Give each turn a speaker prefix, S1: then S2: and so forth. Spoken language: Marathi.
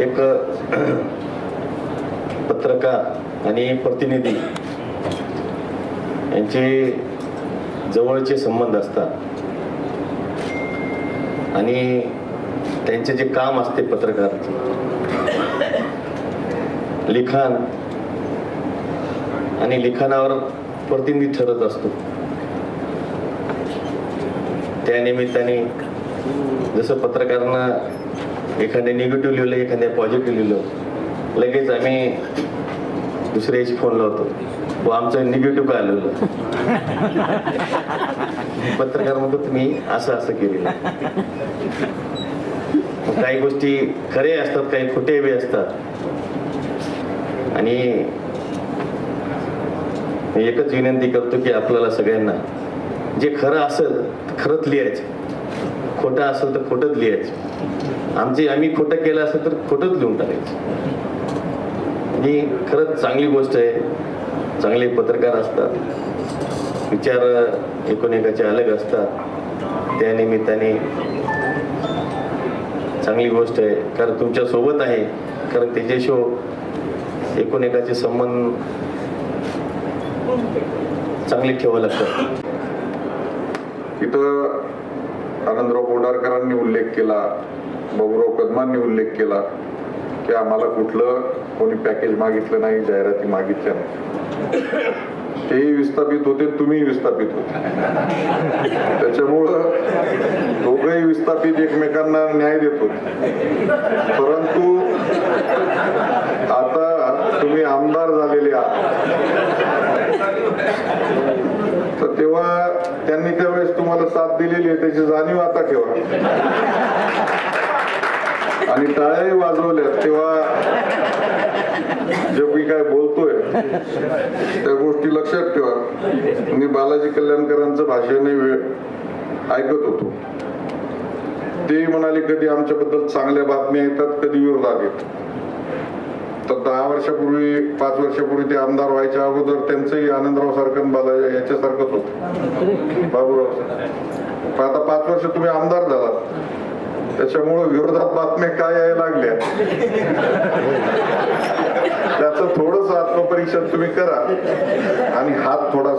S1: एक पत्रकार आणि प्रतिनिधी यांचे जवळचे संबंध असतात. आणि त्यांचे जे काम असते पत्रकार लिखाण आणि लिखाणावर प्रतिनिधी ठरत असतो. त्या निमित्ताने जसं पत्रकारांना एखाद्या निगेटिव्ह लिहिलं एखाद्या पॉझिटिव्ह लिहिलं. लगेच आम्ही दुसऱ्याशी फोन लावतो. व आमचं निगेटिव्ह काय आलेलं? पत्रकार म्हणतो तुम्ही असं असं केलेलं. काही गोष्टी खरे असतात काही खोटे बी असतात. आणि एकच विनंती करतो की आपल्याला सगळ्यांना जे खरं असेल खरंच लिहायचं. खोटं असेल तर खोटंच लिहायचं. आमचे आम्ही खोटं केलं असेल तर खोटंच लिहून टाकायचं. ही खरंच चांगली गोष्ट आहे. चांगले पत्रकार असतात. विचार एकोणेकाचे अलग असतात. त्या निमित्ताने चांगली गोष्ट आहे. कारण तुमच्यासोबत आहे. कारण त्याच्याशिवाय एकोणेकाचे संबंध चांगले ठेवावं लागतात.
S2: इथं आनंदराव बोंडारकरांनी उल्लेख केला बाबूराव कदमांनी उल्लेख केला की आम्हाला कुठलं कोणी पॅकेज मागितलं नाही जाहिराती मागितल्या नाही. तेही विस्थापित होते तुम्ही विस्थापित होते. त्याच्यामुळं दोघंही विस्थापित एकमेकांना न्याय देत होते. परंतु आता तुम्ही आमदार झालेले आहात. तर तेव्हा साथ दिलेली आहे त्याची जाणीव आता ठेवा. आणि टाळ्याही वाजवल्यात तेव्हा जे मी काय बोलतोय त्या गोष्टी लक्षात ठेवा. मी बालाजी कल्याणकरांचं भाषणही वेळ ऐकत होतो. ते म्हणाले कधी आमच्याबद्दल चांगल्या बातम्या येतात कधी विरोधात येतात तर दहा वर्षापूर्वी पाच वर्षापूर्वी ते आमदार व्हायच्या अगोदर त्यांचंही आनंदराव सारखं बाला याच्यासारखंच होत. बाबूराव पण आता पाच वर्ष तुम्ही आमदार झाला त्याच्यामुळे विरोधात बातम्या काय यायला लागल्या? त्याचं थोडस आत्मपरीक्षण तुम्ही करा. आणि हात थोडा